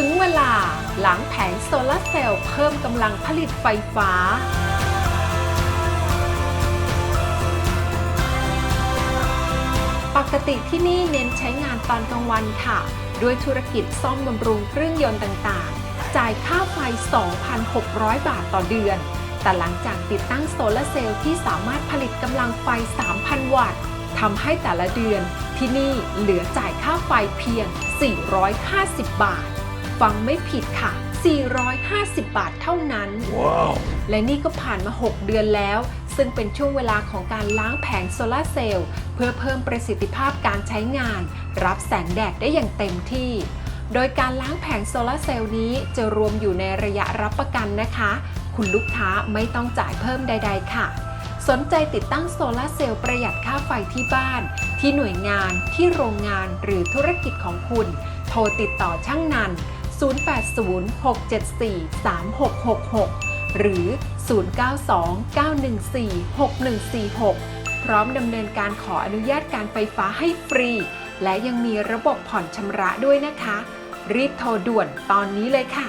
ถึงเวลาหลังแผงโซลาร์เซลล์เพิ่มกำลังผลิตไฟฟ้า ปกติที่นี่เน้นใช้งานตอนกลางวันค่ะ ด้วยธุรกิจซ่อมบำรุงเครื่องยนต์ต่างๆ จ่ายค่าไฟ 2,600 บาทต่อเดือน แต่หลังจากติดตั้งโซลาร์เซลล์ที่สามารถผลิตกำลังไฟ 3,000 วัตต์ทำให้แต่ละเดือนที่นี่เหลือจ่ายค่าไฟเพียง 450 บาท ฟังไม่ผิดค่ะ 450 บาทเท่านั้นและนี่ก็ผ่านมา 6 เดือนแล้ว ซึ่งเป็นช่วงเวลาของการล้างแผงโซลาร์เซลล์เพื่อเพิ่มประสิทธิภาพการใช้งาน รับแสงแดดได้อย่างเต็มที่ โดยการล้างแผงโซลาร์เซลล์นี้จะรวมอยู่ในระยะรับประกันนะคะ คุณลูกค้าไม่ต้องจ่ายเพิ่มใด ๆ ค่ะ สนใจติดตั้งโซลาร์เซลล์ประหยัดค่าไฟที่บ้าน ที่หน่วยงาน ที่โรงงานหรือธุรกิจของคุณ โทรติดต่อช่างนัน 0806743666 หรือ 0929146146 พร้อมดำเนินการขออนุญาตการไฟฟ้าให้ฟรี และยังมีระบบผ่อนชำระด้วยนะคะ รีบโทรด่วนตอนนี้เลยค่ะ